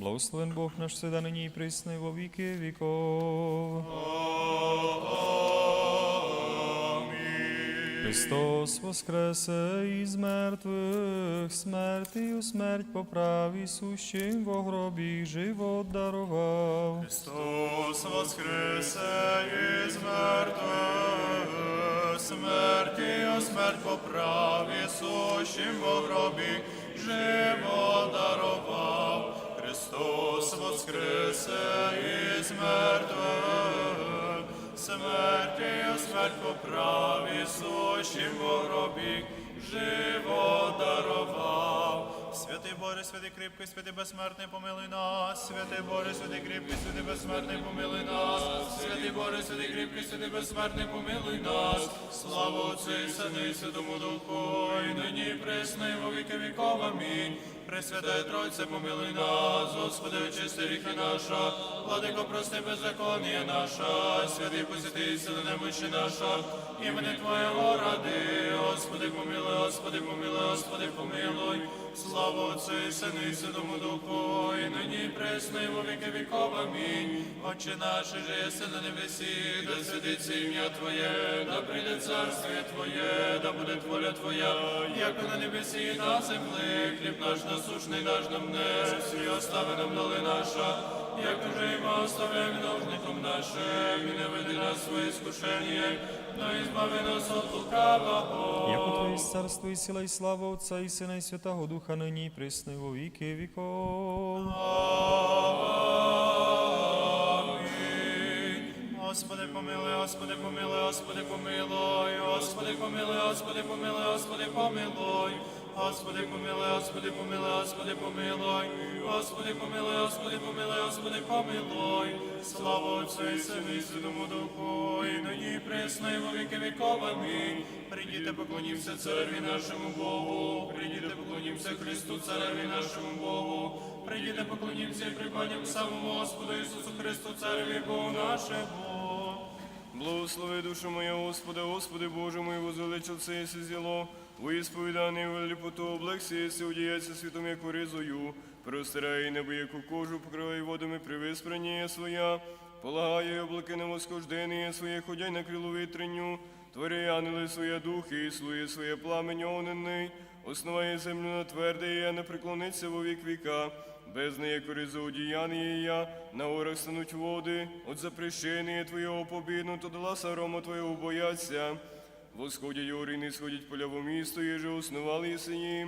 Благословен Бог наш всегда нині і присно, і во віки віков. Христос воскресе із мертвих, смертію смерть поправ, і сущим во гробі живот дарував. Христос воскресе із мертвих, смертію смерть поправ, Ісущим во гробі живо дарував. Христос воскресе із мертвих, смертію смерть поправ, Ісущим во гробі живо дарував. Святий Боже, святий кріпкий, святий безсмертний, помилуй нас, святий Боже, святий кріпкий, святий безсмертний, помилуй нас, святий Боже, святий кріпкий, святий безсмертний, помилуй нас, слава Отцю і Сину і Святому Духу, і нині і во віки віков, амінь. Пресвятая Тройце, помилуй нас, Господи, очисти ріхи наша, владико, прости беззаконія наша, святий посвятий сили немощі наша, імені Твоєго ради, Господи, помилуй, Господи, помилуй, Господи, помилуй, слава Отцю і Сину і Святому Духу, і нині і присно, і во віки віков, амінь. Отче наше же єси на небесі, да святиться ім'я Твоє, да прийде царствіє Твоє, да буде воля Твоя, як на небесі на землі, хліб наш насушний даж нам днес, і остави нам доли наша, як уже і ми оставляємо ножником нашим, і не веди нас своє скушення, но і збави нас от лукавого. Як у Твоє царство і сила, і слава Отця і Сина, і Святого Духа, нині і присно, і во віки віков. Господи, помилуй, Господи, помилуй, Господи, помилуй, Господи, помилуй, Господи, помилуй, Господи, помилуй. Господи, помилуй, Господи, помилуй, Господи, помилуй. Господи, помилуй, Господи, помилуй, Господи, помилуй. Слава Отцю і Сину і Святому Духу, і нині і во віки віков. Амінь. Прийдіте, поклонімся цареві нашому Богу. Прийдіте, поклонімся Христу, цареві нашому Богу. Прийдіте, поклонімся і припадім самому Господу Ісусу Христу, цареві Богу нашому. Благослови душу моя, Господи, Господи Боже мой, возвеличил це єси зіло, во ісповіданий велипоту облегся єси, одіяться світом, як ризою, простирай небо, яку кожу, покривай водами при виспранні своя, полагає облаки на восхождення своє, ходяй на крилу вітренню, твори ангели своє духи, і слує своє пламень огненний, основає землю на тверде, і я не преклониться во вік віка. Без неї коризу одіяння я, на горах стануть води, от запрещення Твоєго побідну, то дала сарома Твоєго бояться. Восходять гори, не сходять поля во місто, єже основали єсені.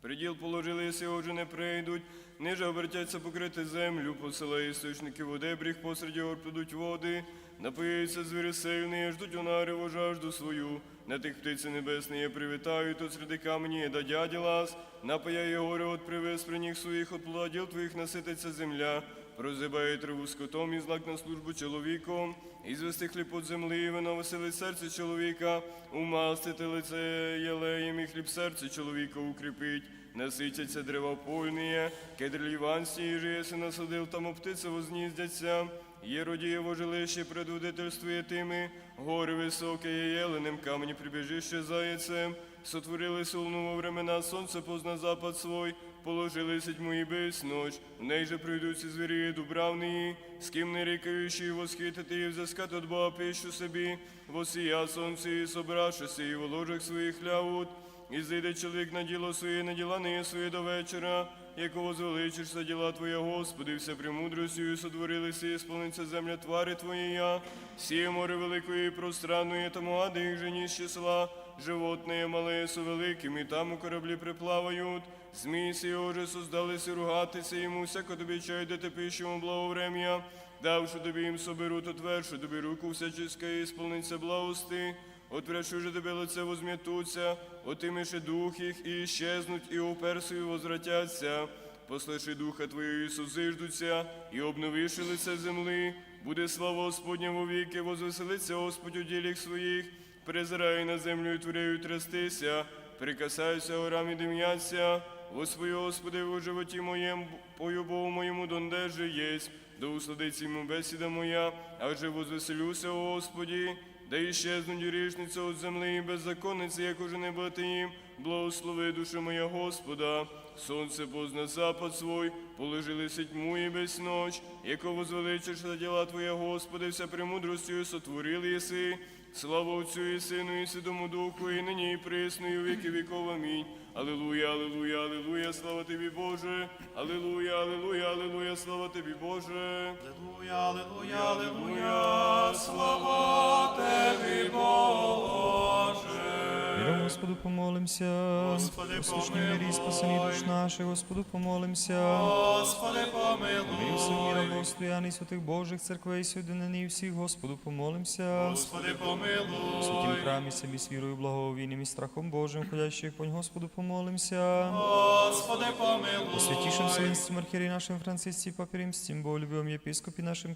Приділ положили, єси, отже не прийдуть, ниже обертяться покрити землю, посилає істочники води, бріг посеред гор придуть води, напоються звірі сильні, ждуть унариву жажду свою, на тих птиці небесні я привітаю, тут серед камені да дяді лас, напаяє гори от привиспрених своїх, от плодів твоїх насититься земля, прозибає траву скотом і злак на службу чоловіком, і звести хліб от землі, і вино веселить серце чоловіка, умастити лице єлеєм і хліб серце чоловіка укріпить. Наситяться дерева польні, кедр ліванський, їжі єси насадив, там птиці возніздяться. Є родієво жилище, предводительствує тими, гори високе, є єленем, камені прибіжище заяцем. Сотворили солну во времена, сонце позна запад свой, положили седьму і без ноч. В неї же прийдуться звірі дубравні, з ким не рікаючи восхитити і взискати от Бога пищу собі, восія сонце і собравшися, і в ложах своїх лявут. І зайде чоловік на діло своє, на діла не своє до вечора, якого звеличишся діла Твоя, Господи, вся премудростю сотворилися, і сповниться земля твари Твоєя, сіє море великої пространної, тому ади їх жені з числа, животне мале со і там у кораблі приплавають, змій сі уже создалися ругатися йому, всяко тобі чай, де ти пищому благоврем'я, давши тобі їм соберу, отверши тобі руку всяческа, і сповниться благости. Отвряшу же тебе лице возм'ятуться, отимеше дух їх, і щезнуть, і уперсою возвратяться. Послиши духа Твого Ісус, зиждуться, і обновиши лице земли. Буде слава Господня вовіки, возвеселиться Господь у ділях своїх, презирай на землю і творяю трястися, прикасайся горам і дим'яться. Господи, Господи, у животі моєму, по любову моєму дондеже єсть, да усладиться йому бесіда моя, а же возвеселюся, Господі. Да іщезнуть грішниця от землі, і беззаконниці, як уже не бати їм, благослови душа моя Господа, Сонце позна запад свой, положили си тьму і весь ночь, яко возвеличиш на діла Твоя, Господи, вся премудростю сотворили єси. Слава Отцю і Сину і Святому Духу, і нині і присно, і у віки віков. Амінь. Алілуя, алілуя, алілуя, слава Тобі, Боже. Аллилуйя, алілуя, алілуя, слава Тобі, Боже. Аллилуйя, аллилуйя, аллилуйя, слава тобі, Боже. Господу помолимся. Господи, Послушні мирі, спасені душ наших, Господу помолимся. Господи, помилуй. всім міра, благостояння святих Божих церквей, соєдинені всіх, Господу помолимся. Господи, В святім помилуй. храмі самі з вірою, благовійним і страхом Божим, ходящих понь Господу помолимся. Господи, помилуй. святейшем Вселенском архиере нашим Франциске, Папе Римским, Болюбивом епископе нашим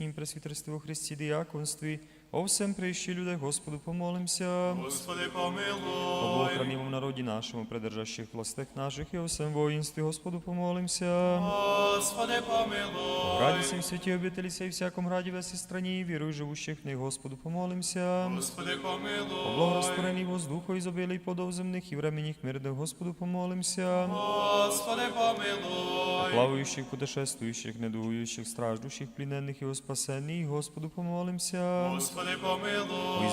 ним пресвитерстве во Христе диаконстве, о всем прещи людях Господу помолимся. Господи, О помилуй. Народе нашему, придержащих властях наших, и о всем воинстве Господу помолимся. Господи, помилуй. раді сим святі обители сей всяком раді весі страні, віруй живущих в них, Господу помолимся. Господи, помилуй. благорастворенні воздуху і зобілий подов земних і временних мирних, Господу помолимся. Господи, помилуй. Плавающих, путешествующих, недугующих, страждущих, плененных и о спасении, Господу помолимся. Господи, помилуй.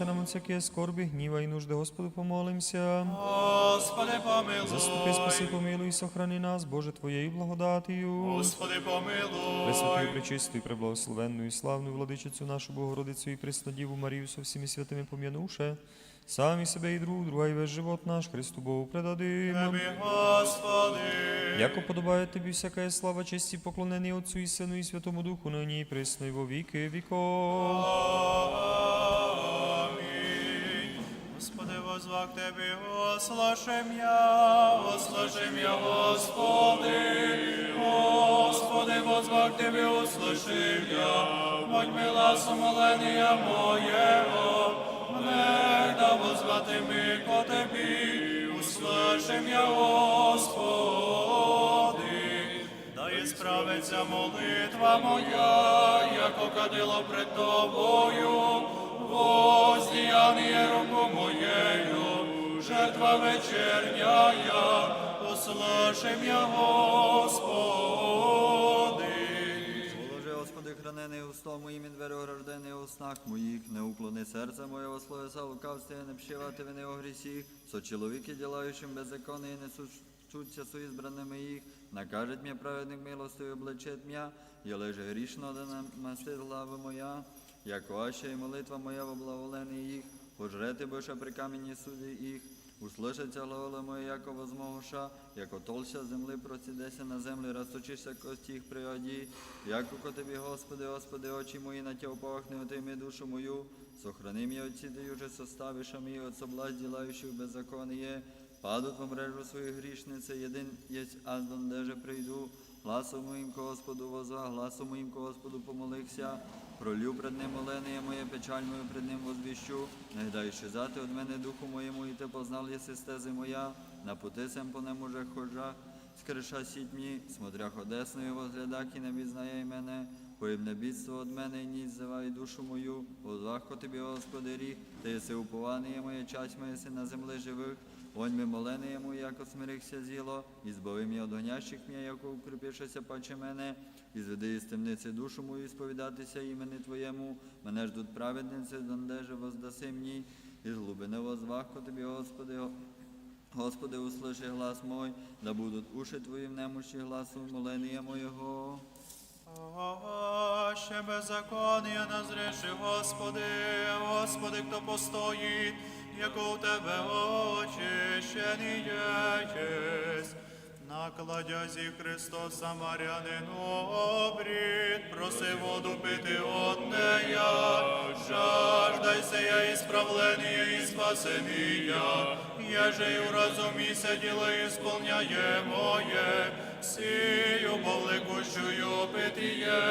О нам от всякие скорби, гнива и нужды, Господу помолимся. Господи, помилуй. Заступи, спаси, помилуй сохрани нас, Боже, Твоєю благодатію. Господи, помилуй. Пресвятую, пречистую, преблагословенную и славную владичицю нашу Богородицю и Преснодіву Марію со всеми святими пом'янувши, самі себе і друг друга, і весь живот наш Христу Богу предадим. Тебі, Господи. Яко подобає тобі всяка слава, честь і поклонення Отцю і Сину і Святому Духу, нині і присно, і во віки віков. Возвах Тебе, ослашем я, ослашем я, Господи. Господи, возвах Тебе, ослашем я, будь мила сомолення моєго, мене да возвати ми ко Тебі, услышим я, Господи. Да і справиться молитва моя, яко кадило пред тобою, воздіяння руку моєю, жертва вечерняя, услышим я, Господи. Положи, Господи, хранений устом моїм і двері ограждений у снах моїх, не уклони серце моє, во словеса лукавстві, не вшивати вини о грісі, со чоловіки, ділаючим беззаконие, не сучуться со избранными їх, накажет мені праведник милостивий, облечет м'я, я леже грішно, да намастит глава моя, як ваша і молитва моя в благоволенні їх, пожрете Боже при камені суді їх, Услышаться глаголи мої, яко возмогуша, яко толща земли процідеся на землі, розточишся кості їх при оді, яко ко тобі, Господи, Господи, очі мої на тя упахне, отийми душу мою, сохрани мій отці, ти уже составиша мій, от соблазн ділающих беззаконие, падуть в мрежу своїх грішниці, єдин єсть аздон, де же прийду, гласом моїм Господу возва, гласом моїм Господу помолився, пролю пред ним моление моє, печаль мою пред ним возвіщу, не дай щезати од мене духу моєму, і ти познав єси стези моя, на пути сем по нему же хожа, скриша сіть мені, смотрях одесною возглядах і не відзнає й мене, поїбне бідство од мене, і ніч зивай душу мою, возвахко тобі, Господи, ріг, ти єси уповання моє, часть моя си на землі живих, Вонь ми молени йому, яко смирихся зіло, і збави мій од гонящих м'я, яко укріпишеся паче мене, і зведи із темниці душу мою, сповідатися імені Твоєму, мене ждуть праведниці, дондеже воздаси мені, із глибини возвахко тобі, Господи, Господи, услыши глас мой, да будуть уші Твої в немощі гласу моления моєго. Ще беззаконня назреши, Господи, Господи, хто постоїть, яко у Тебе очищені єсть. На кладязі Христос Самарянин обрід, проси воду пити от нея, жаждайся я і і спасення, еже й уразумійся, діло ісполняє моє, сію повлекущую питіє,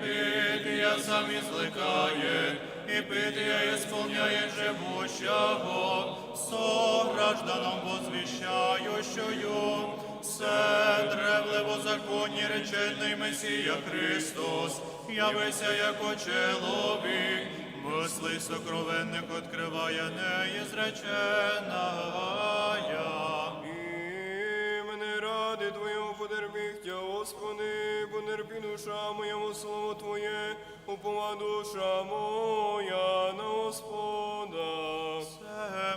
питія сам ізликає, і бытие исполняет живущего, согражданам возвещающую, все древлево законні речельний Месія Христос, явися яко чоловік, мисли сокровенних откриває неізреченая. Ради Твоєго потерпіхтя, Господи, потерпі душа моєму слово Твоє, упова душа моя на Господа.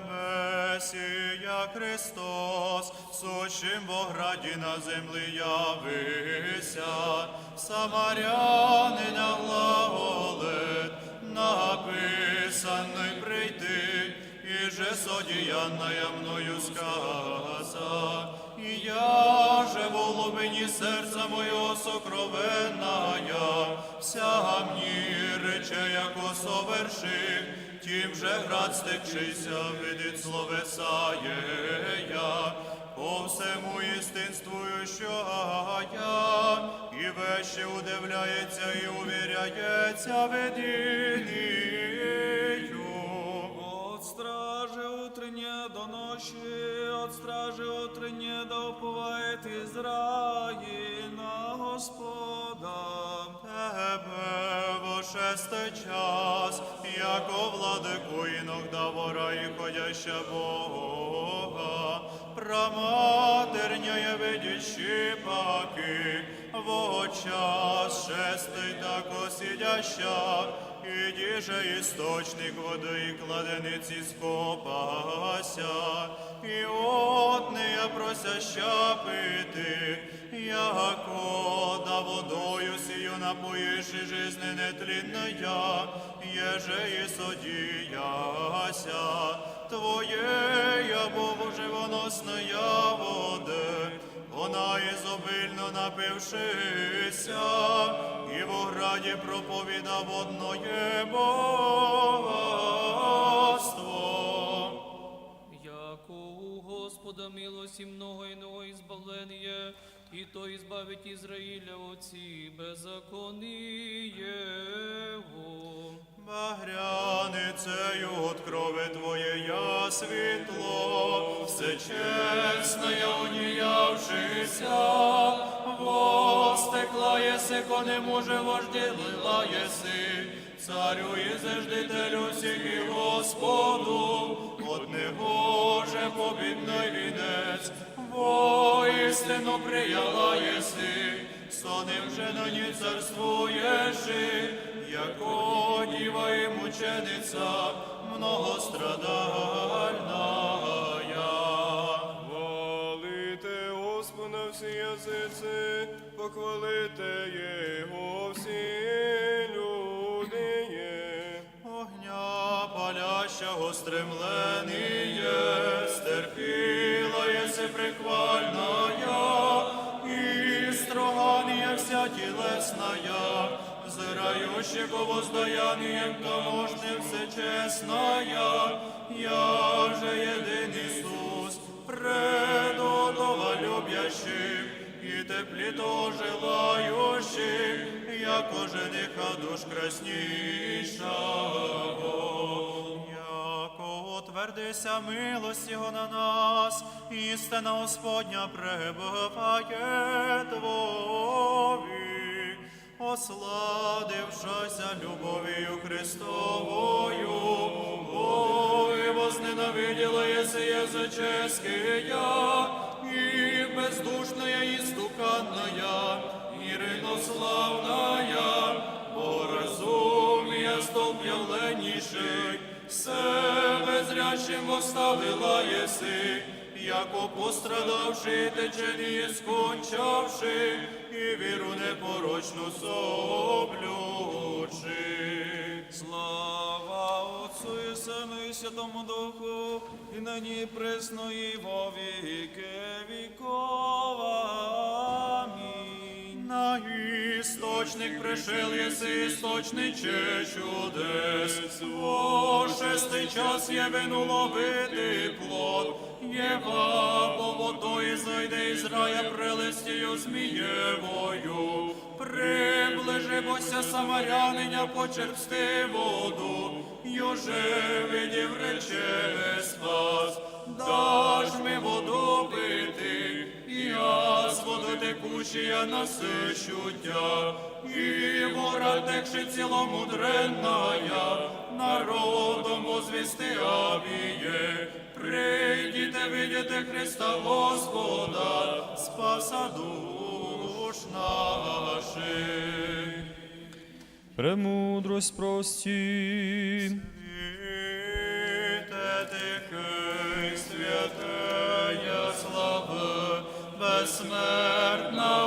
Месія Христос, сущим Бограді на землі явися, Самарянина глаголет, написаний прийти, і же содіянная мною сказа, глубині серця моєго сокровенная, вся мені рече, яко совершив, Тім же град стекшися, видить словеса я, по всему істинствую, що я, і веще удивляється і увіряється видінію. До ночи, от стражи утренне да уповает Израиль на Господа. Тебе во шесте час, яко владику іногда вора і ходяща Бога, праматерняє видячи паки, во час шестий тако сидяща, і діже істочник води кладениці скопася, і от не я просяща пити, яко да водою сію напоїш і жизни нетлінная, еже і содіяся, Твоєя Боже воносная води, вона ізобильно напившися, і в ограді проповідав одноє богатство. Яко у Господа милості много иного избавление, и то от сии беззаконие его. Багряницею от крови Твоєя світло, все чесне уніявшися, востекла єси, ко не може вожділила єси, царю і заждителю всіх і Господу, от негоже побідний вінець, воістину прияла єси, соним же на ній царствуєш, яко діва і мучениця, многострадальная. Всі язиці, похвалите Його всі люди. є. Огня палящого стремление, стерпіла єси приквальная, і строгання вся тілесна тілесная, зирающего воздаянием таможним всечесная, я же един Предодова любящим, і теплі то желающим, яко жениха душ краснішого. Яко утвердися милость Його на нас, істина Господня пребуває Твові, осладившася любов'ю Христовою, ой, возненавиділа єси языческая, и бездушная, и стуканная, и рынославная, по разумия столб явленнейший, себе зрячим оставила еси, яко пострадавши, течені скончавши, і віру непорочну соблючи. Слава Святому Духу, і нині присно, і во віки віков. Амінь. На істочник пришел єси, істочниче чудес. О шестий час є вину ловити плод. Єва, бо водою зайде із рая прелестію змієвою. Приближимося самаряниня почерпсти воду. Йоже видів рече спас. Даш ми воду пити, я з воду текучія насищуття, і воду родекши ціломудренная, народом возвести Авіє, прийдіте, видіте Христа Господа, спаса душ наших. Премудрость прості. Світе тихий, святая слава, безсмертна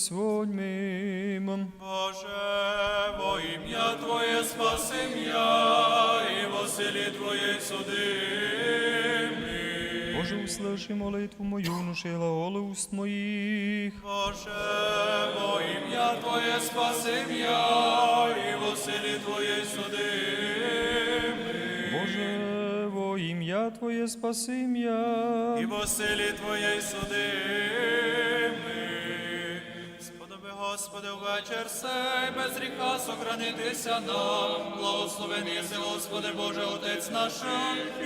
премудрость воньми. Боже, во ім'я Твоє спаси м'я, і во селі Твоє суди. Боже, услыши молитву мою, нуши глаголи уст моїх. Боже, во ім'я Твоє спаси м'я, і во селі Твоє суди. Боже, во ім'я Твоє спаси м'я. І во селі Твоє суди. Господи, вечір сей, без ріка сохранитися нам. Благословений си, Господи, Боже, Отець наш,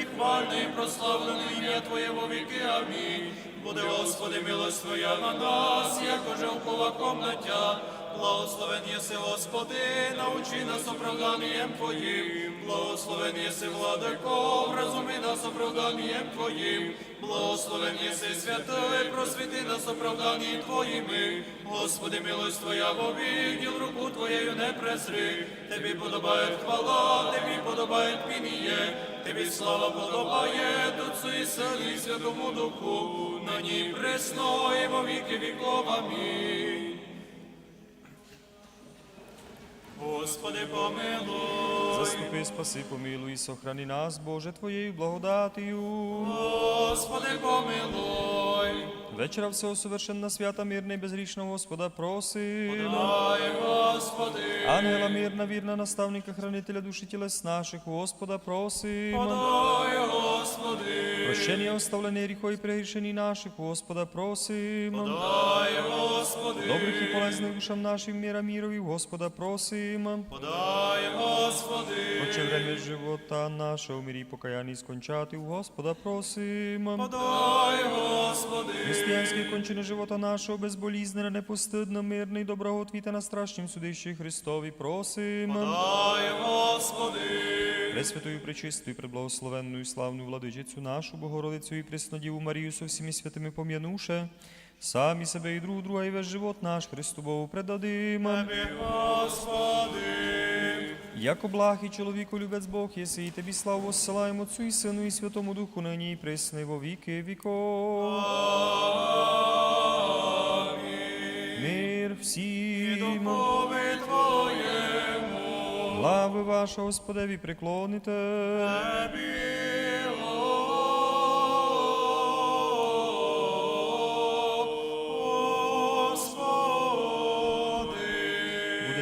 і хвальне і прославлене ім'я Твоє во віки. Амінь. Буде, Господи, милость Твоя на нас, як уже в кулаком на тя. Благословен єси, Господи, научи нас оправданням Твоїм. Благословен єси, владико, вразуми нас оправданням Твоїм. Благословен єси, святий, просвіти нас оправданням Твоїми. Господи, милость Твоя вовік, діл руку Твоєю не презри. Тобі подобає хвала, Тобі подобає пініє, Тобі слава подобає, Отцу і Сину і Святому Духу, на ній пресно і во віки віков. Амінь. Господи, помилуй. Заступи, спаси, помилуй, і сохрани нас, Боже, Твоєю благодатію. Господи, помилуй. Вечера всього совершенна свята, мирна і безрічна Господа, просим. Дай, Господи. Ангела мирна, вірна, наставника, хранителя душі тілес наших, Господа, просим. Дай, Господи. Прощення оставлені гріхо і прегрішені наших, Господа, просим. Дай, Господи. Добрих і полезних душам нашим міра мірові, Господа, просим. Подай, Господи. Отче время живота нашого, в мирі покаянні скончати, у Господа, просим. Подай, Господи. Християнське кончини живота нашого, безболізнене, непостидно, мирне і доброготвіте на страшнім судищі Христові, просим. Дай, Господи. Пресвятою, пречистою, преблагословенною, славною владичицю нашу, Богородицю і Преснодіву Марію со всіми святими пом'януше, самі себе і друг друга, і весь живот наш Христу Богу предадим. Тобі, Господи. Яко благ і чоловіку любець Бог єси, і тобі славу воссилаємо Отцю і Сину і Святому Духу, нині і присно, во віки віков. Мир всім. Глави ваша, Господеві, приклоните.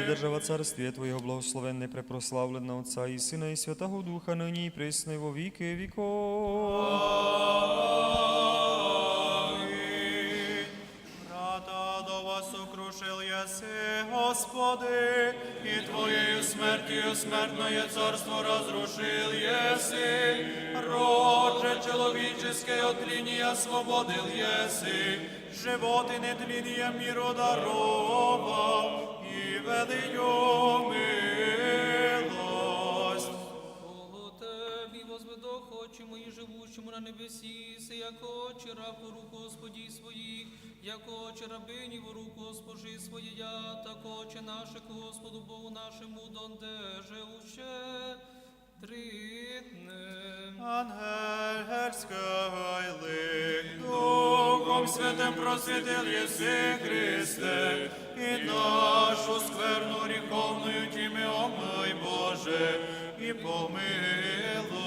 Держава царствія Твоєго благословенне, препрославлена Отця і Сина, і Святого Духа, нині і присно, во віки віков. Брата до вас укрушил єси, Господи, Твоєю смертное царство разрушил єси, роже человеческое от линии освободил єси, живот и нетління миру даровав, і велию милость. Очі очі мої живущому на небесі, се яко очі у Господі своїх, яко очі рабині в руку Госпожи своєя, так очі наші к Господу Богу нашому, донде живуще тритне. Ангельський Духом Святим просвітил єси Христе, і нашу скверну гріховною тіми омий, Боже, і помилуй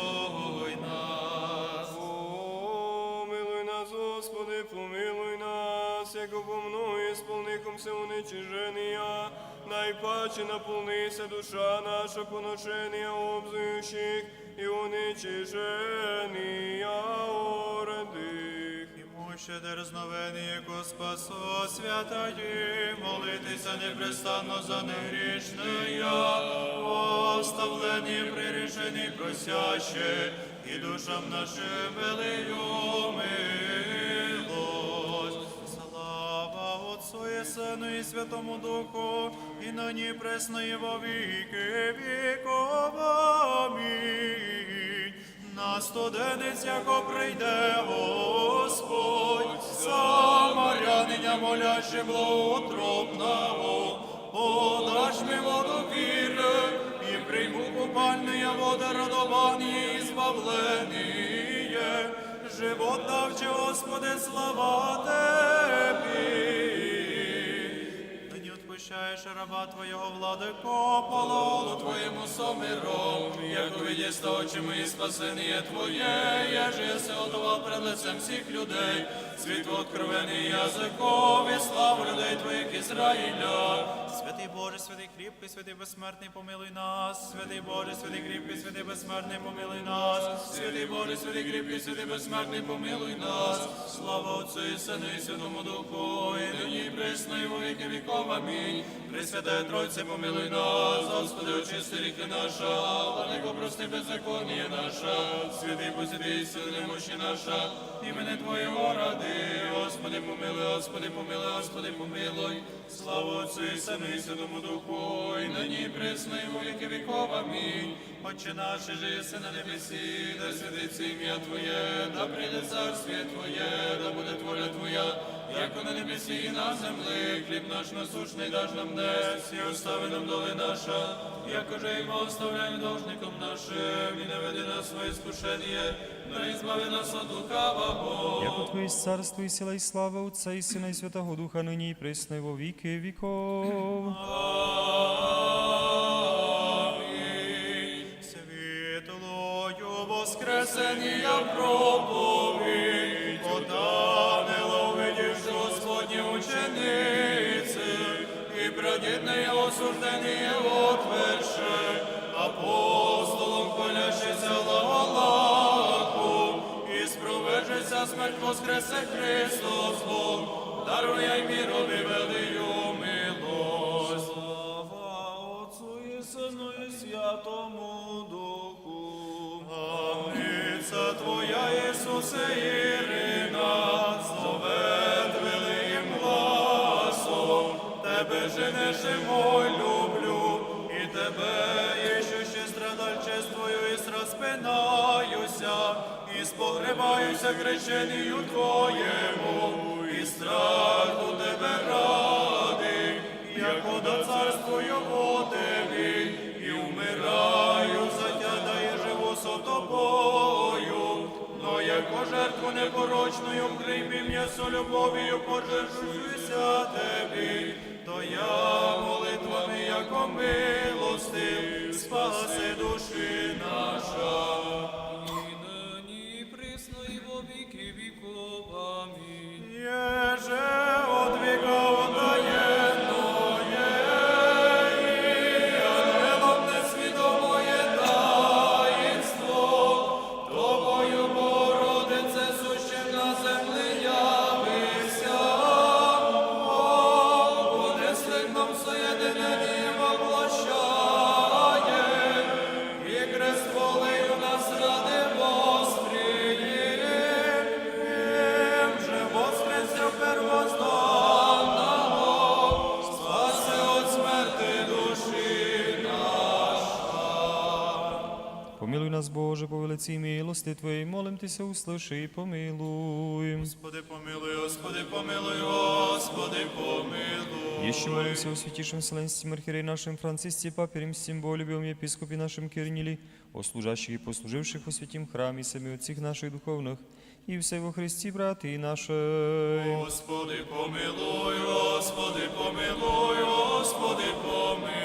яко помну ісполником се уничижения, найпаче наполнися душа наша поношення обзуючих і уничижения ордих. Йому ще дерзновені, яко спасо святої, молитися непрестанно за негрішния, оставлені, прирішені, просяще, і душам нашим велию і Сину і Святому Духу, і нині пресно і во віки віков. Амінь. На студенець, яко прийде Господь, самарянина моляще благоутробного, подаш ми воду віри, і прийму купальне вода радовані і збавленіє. Живот давче, Господи, слава Тебі. Нині раба Твоєго владико, полону Твоєму сомиром, як увидість очі мої спасення Твоє, я же єси готував пред лицем всіх людей, світ откровений язикові, славу людей Твоїх Ізраїля. Святий Боже, святий кріпкий, святий безсмертний, помилуй нас, святий Боже, святий кріпкий, святий безсмертний, помилуй нас, святий Боже, святий кріпкий, святий безсмертний, помилуй нас, слава Отцю і Сину і Святому Духу, і нині і присно, і во віки віков, амінь. Пресвятая Тройце, помилуй нас, Господи, очисти ріки наша, владико, прости беззаконніє наша, святий посвятий, сили немощі наша, імени Твоєго ради, Господи, помилуй, Господи, помилуй, Господи, помилуй, слава Отцю і Сину і Святому Духу, і нині і присно, і во віки віков. Отче наш, же єси на небесі, да святиться ім'я Твоє, да прийде царствіє Твоє, да буде воля Твоя, яко на небесі і на землі, хліб наш насущний даж нам днес, і остави нам доли наша, як уже і ми оставляємо должником нашим, і не веди нас своє скушення, но і збави нас от лукавого. Яко Твоє царство і сила і слава Отця і Сина і Святого Духа, нині і присно і во віки віков. Амінь. Світлою воскресення проповідь, прадідне осуждені отверше, апостолом хвалящися Лавалаху, і спровержиться смерть воскресе Христос Бог, дарує мірові велию Святому Духу. Твоя, Ісусе, Ірина, Тебе женешимо люблю, і Тебе, іщущи страдальчествою, і розпинаюся, і спогребаюся крещенію Твоєму, і страху Тебе ради, яко да царствую по Тебі, і вмираю за Тя, і живу со жертву непорочною вкрий м'ясо любов'ю пожертвуюся Тебі, то я молитвами, яко милости, спаси душі наша. По милости Твоїй, молим Тися, услиши і помилуй. Господи, помилуй, Господи, помилуй, Господи, помилуй. Еще молимся о святейшем Вселенском архиерее нашем Франциске, Папе Римским, Болюбем, епископе нашем Кирниле, о служащих и послуживших во святім храмі, самі отців наших духовних, і все во Христі, брати наші. Господи, помилуй, Господи, помилуй, Господи, помилуй.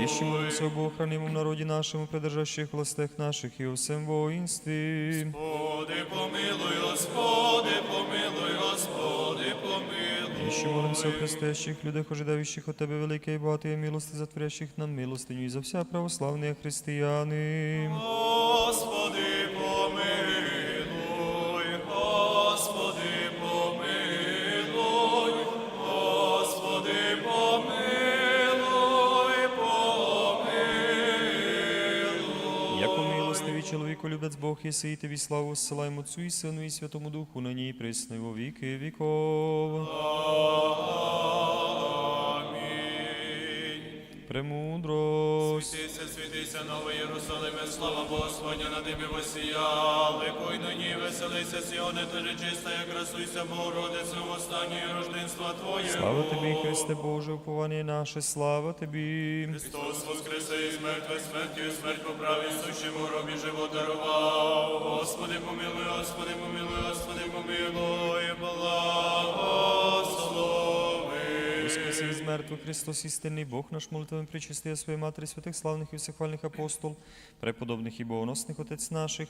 Еще молимся об охранимом народе нашему, придержащих властях наших и о всем воинстве. Господи, помилуй, Господи, помилуй, Господи, помилуй. Еще молимся о христящих людях, ожидающих от Тебе великой и богатой милости, затворящих нам милостыню и за вся православные христианы. Господи, человеку любец Бог, если и Тебе славу ссылаем Отцу и Сыну и Святому Духу, ныне и пресно и во веки веков. Премудрость. Світися, світися, новий Єрусалиме, слава Господня, на тебе восіяли, пой нині веселися, Сіоне, ти же чиста, як красуйся, Богородице, в останнє рожденства Твоє. Слава Тебе, Христе Боже, упование наше, слава Тебе. Христос воскресе із мертвих смертю, і смерть поправі, сущим у гробі живот дарував. Господи, помилуй, Господи, помилуй, Господи, помилуй, благослови Воскресе из мертвых Христос, истинный Бог наш, молитвами причастия Своей Матери, святых славных и всехвальных апостол, преподобных и богоносных Отец наших,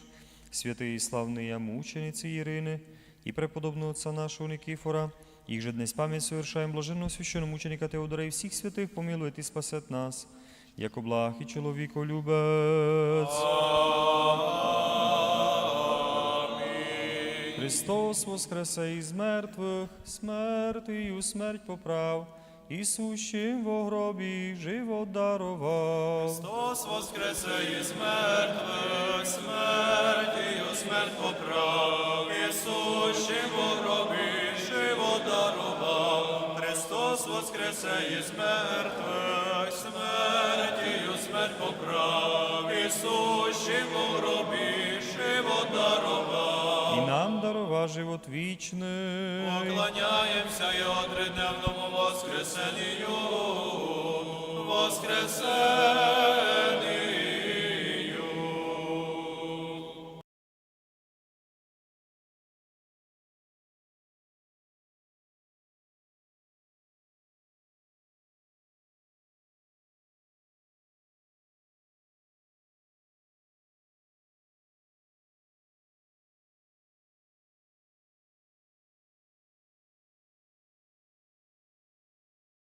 святые и славные мученицы Ирины и преподобного Отца нашего Никифора, их же днес память совершаем блаженного священного мученика Теодора и всех святых помилует и спасет нас, яко благ и человеколюбец. Христос воскресе із мертвих, смертію смерть поправ, і сущим во гробі живот дарував. Христос воскресе із мертвих, смертію смерть поправ, Ісущим у гробі живот дарував. Христос воскресе із мертвих, смертію смерть поправ, Ісущим у гробі дарува живот вічний. Поклоняємося його тридневному воскресенню. Воскресенье